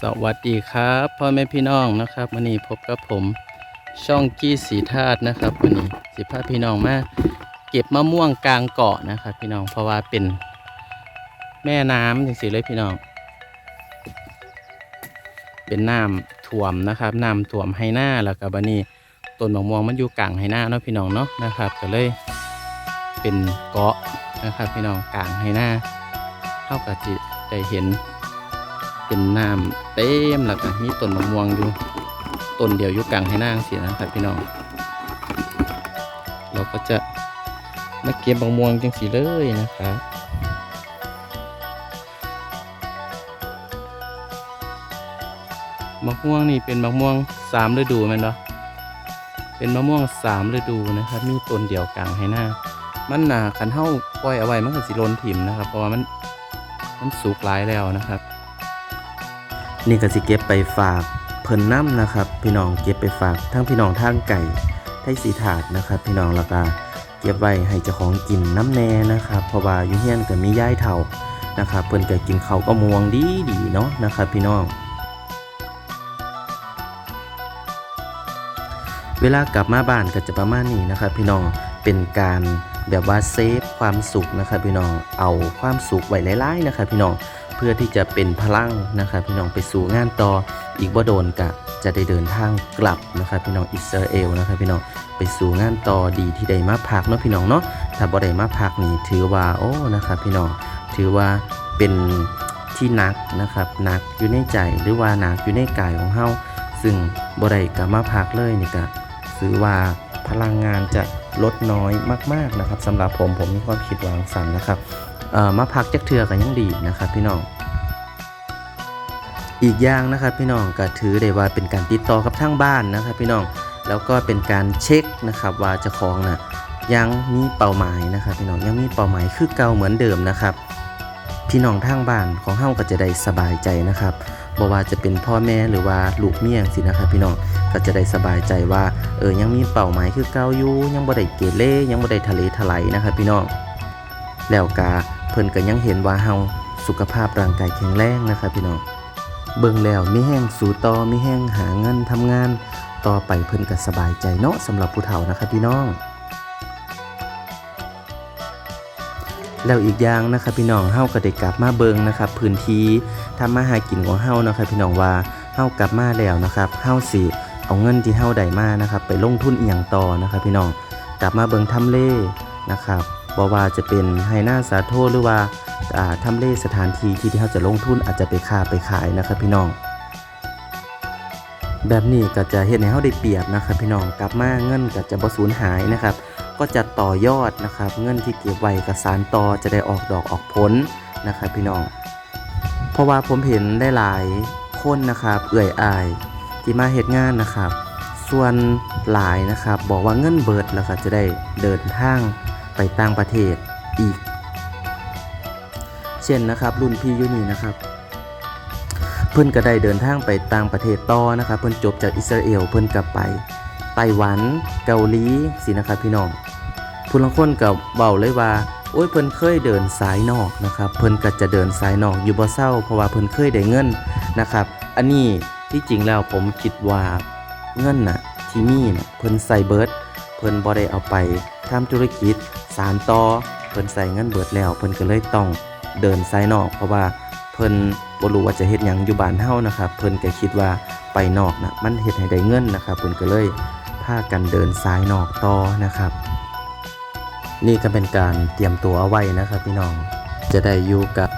สวัสดีครับพ่อแม่พี่น้องนะครับวันนี้พบกับผมช่องกี้สีธาตุนะครับวันนี้สิพาพี่น้องมาเก็บมะม่วงกลางเกาะนะครับ พี่น้องเพราะว่าเป็นแม่น้ำจริงๆเลยพี่น้อง เป็นน้ำท่วมนะครับน้ำท่วมให้หน้าแล้วก็บันนี้ต้นมะม่วงมันอยู่กลางให้หน้าเนาะพี่น้องเนาะนะครับ ก็เลยเป็นเกาะนะครับ พี่น้องกลางให้หน้าเท่ากับที่ได้เห็น เป็นน้ำเต็มแล้วก็มีต้นมะม่วงอยู่ต้นเดียวอยู่กลางให้นางเสียนะครับพี่น้อง เราก็จะมาเก็บมะม่วงจังสีเลยนะครับมะม่วงนี่เป็นมะม่วงสามฤดูมันเนาะเป็นมะม่วงสามฤดูนะครับ มีต้นเดียวกลางให้หน้า มันหนาคันเท่าปล่อยเอาไว้มันก็สิล้นถิ่มนะครับ เพราะว่ามันมันสุกหลายแล้วนะครับ นี่ก็สิเก็บไปฝากเพิ่นน้ำนะครับ พี่น้องเก็บไปฝากทั้งพี่น้องทางไก่ไทยสีถาดนะครับ พี่น้องแล้วก็เก็บไว้ให้เจ้าของกินน้ำแน่นะครับ เพราะว่าอยู่เฮียนก็มีย่ายเฒ่านะครับเพิ่นก็กินเขาก็ม่วงดีดีเนาะนะครับ พี่น้อง เวลากลับมาบ้านก็จะประมาณนี้นะครับ พี่น้องเป็นการ แบบว่าเซฟความสุขนะครับพี่น้องเอาความสุขไว้หลายๆนะครับพี่น้องเพื่อที่จะเป็นพลังนะครับพี่น้องไปสู่งานต่ออีกบ่โดนกะจะได้เดินทางกลับนะครับพี่น้องอิสราเอลนะครับพี่น้องไปสู่งานต่อดีที่ได้มาพักเนาะพี่น้องเนาะถ้าบ่ได้มาพักนี่ถือว่าโอ้นะครับพี่น้องถือว่าเป็นที่หนักนะครับหนักอยู่ในใจหรือว่าหนักอยู่ในกายของเฮาซึ่งบ่ได้กลับมาพักเลยนี่ก็ถือว่าพลังงานจะ ลดน้อยมาก ๆนะครับสำหรับผมผมมีความคิดวางสันนะครับมาพักจักเทือกันยังดีนะครับ พี่น้อง อีกอย่างนะครับ พี่น้องก็ถือได้ว่าเป็นการติดต่อกับทางบ้านนะครับ พี่น้องแล้วก็เป็นการเช็คนะครับว่าจ้าของนะยังมีเป้าหมายนะครับ พี่น้องยังมีเป้าหมายคือเก่าเหมือนเดิมนะครับพี่น้องทางบ้านของเฮาก็จะได้สบายใจนะครับบ่ว่าจะเป็นพ่อแม่หรือว่าลูกเมียสินะครับ พี่น้อง ก็จะได้สบายใจว่าเออยังมีเป้าหมายคือเกาอยู่ยังบ่ได้เกเรยังบ่ได้ทะเลทลายนะครับพี่น้องแล้วกาเพิ่นก็ยังเห็นว่าเฮาสุขภาพร่างกายแข็งแรงนะครับพี่น้องเบิ่งแล้วมีแห้งสู่ต่อมีแห้งหาเงินทำงาน ต่อไปเพิ่นก็สบายใจเนาะสำหรับผู้เฒ่านะครับพี่น้องแล้วอีกอย่างนะครับพี่น้องเฮาก็ได้กลับมาเบิ่งนะครับพื้นที่ทำมาหากินของเฮานะครับพี่น้องว่าเฮากลับมาแล้วนะครับเฮาสิ เอาเงินที่เฮาได้มานะครับ ไปลงทุนอีหยังต่อนะครับ พี่น้องกลับมาเบิ่งทำเลนะครับบ่ว่าจะเป็นไฮนาสาโทหรือว่าอ่าทำเลสถานที่ที่ที่เขาจะลงทุนอาจจะไปค้าไปขายนะครับ พี่น้อง แบบนี้ก็จะเห็นให้เขาได้เปรียบนะครับ พี่น้องกลับมาเงินก็จะบ่สูญหายนะครับ ก็จะต่อยอดนะครับ เงินที่เก็บไว้กับสารต่อจะได้ออกดอกออกผลนะครับ พี่น้อง เพราะว่าผมเห็นได้หลายคนนะครับ เอื่อยอาย ที่มาเหตุงานนะครับ ส่วนหลายนะครับ บอกว่าเงินเบิดแล้วก็จะได้เดินทางไปต่างประเทศอีก เช่นนะครับ รุ่นพี่ยุนี่นะครับ เพิ่นก็ได้เดินทางไปต่างประเทศต่อนะครับ เพิ่นจบจากอิสราเอลเพิ่นก็ไปไต้หวันเกาหลีสินะครับพี่น้องผู้ลางคนก็เบาเลยว่าโอ้ยเพิ่นเคยเดินสายนอกนะครับ เพิ่นก็จะเดินสายนอกอยู่บ่เศร้าเพราะว่าเพิ่นเคยได้เงินนะครับ อันนี้ ที่จริงแล้วผมคิดว่าเงินน่ะที่มีน่ะเพิ่นใส่เบิร์ดเพิ่นบ่ได้เอาไปทำธุรกิจสารต่อเพิ่นใส่เงินเบิดแล้ว เพิ่นก็เลยต้องเดินสายนอก เพราะว่าเพิ่นบ่รู้ว่าจะเฮ็ดหยังอยู่บ้านเฮานะครับเพิ่นก็คิดว่าไปนอกนะมันเฮ็ดให้ได้เงินนะครับเพิ่นก็เลยพากันเดินสายนอกต่อนะครับ นี่ก็เป็นการเตรียมตัวเอาไว้นะครับ พี่น้องจะได้อยู่กับ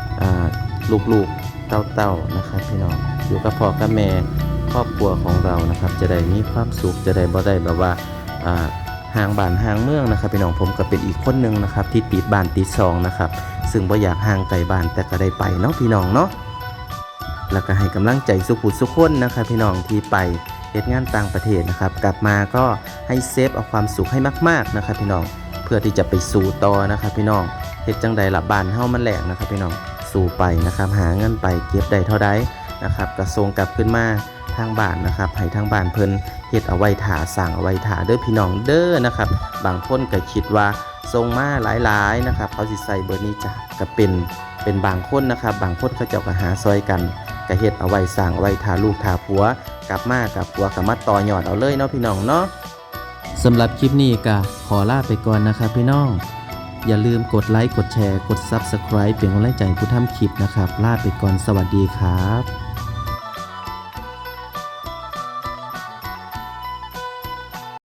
ลูกๆเต้าๆนะครับ พี่น้อง อยู่กับพ่อกับแม่ครอบครัวของเรานะครับ จะได้มีความสุขจะได้บ่ได้แบบว่าห่างบ้านห่างเมืองนะครับพี่น้องผมก็เป็นอีกคนหนึ่งนะครับ ที่ติดบ้านติดซองนะครับ ซึ่งบ่อยากห่างไกลบ้านแต่ก็ได้ไปเนาะพี่น้องเนาะแล้วก็ให้กำลังใจสุขุสุขคนนะครับพี่น้องที่ไปเฮ็ดงานต่างประเทศนะครับ กลับมาก็ให้เซฟเอาความสุขให้มาก ๆนะครับ พี่น้องเพื่อที่จะไปสู่ต่อนะครับ พี่น้องเฮ็ดจังใดละบ้านเฮามันแหลกนะครับ พี่น้องสู่ไปนะครับ หาเงินไปเก็บได้เท่าใด นะครับกระทรงกลับขึ้นมาทางบ้านนะครับให้ทางบ้านเพิ่นเฮ็ดเอาไว้ถาสั่งเอาไว้ถาเด้อพี่น้องเด้อนะครับ บางคนก็คิดว่าทรงมาหลายๆนะครับเขาสิใส่เบอร์นี้จ้ะก็เป็นเป็นบางคนนะครับ บางคนเขาเจ้าก็หาซอยกันก็เฮ็ดเอาไว้สร้างเอาไว้ทาลูกทาผัว กลับมากับผัวกับมาต่อยอดเอาเลยเนาะพี่น้องเนาะสำหรับคลิปนี้ก็ขอลาไปก่อนนะครับพี่น้อง อย่าลืมกดไลค์กดแชร์กด Subscribe เป็นกำลังใจผู้ทำคลิปนะครับลาไปก่อนสวัสดีครับ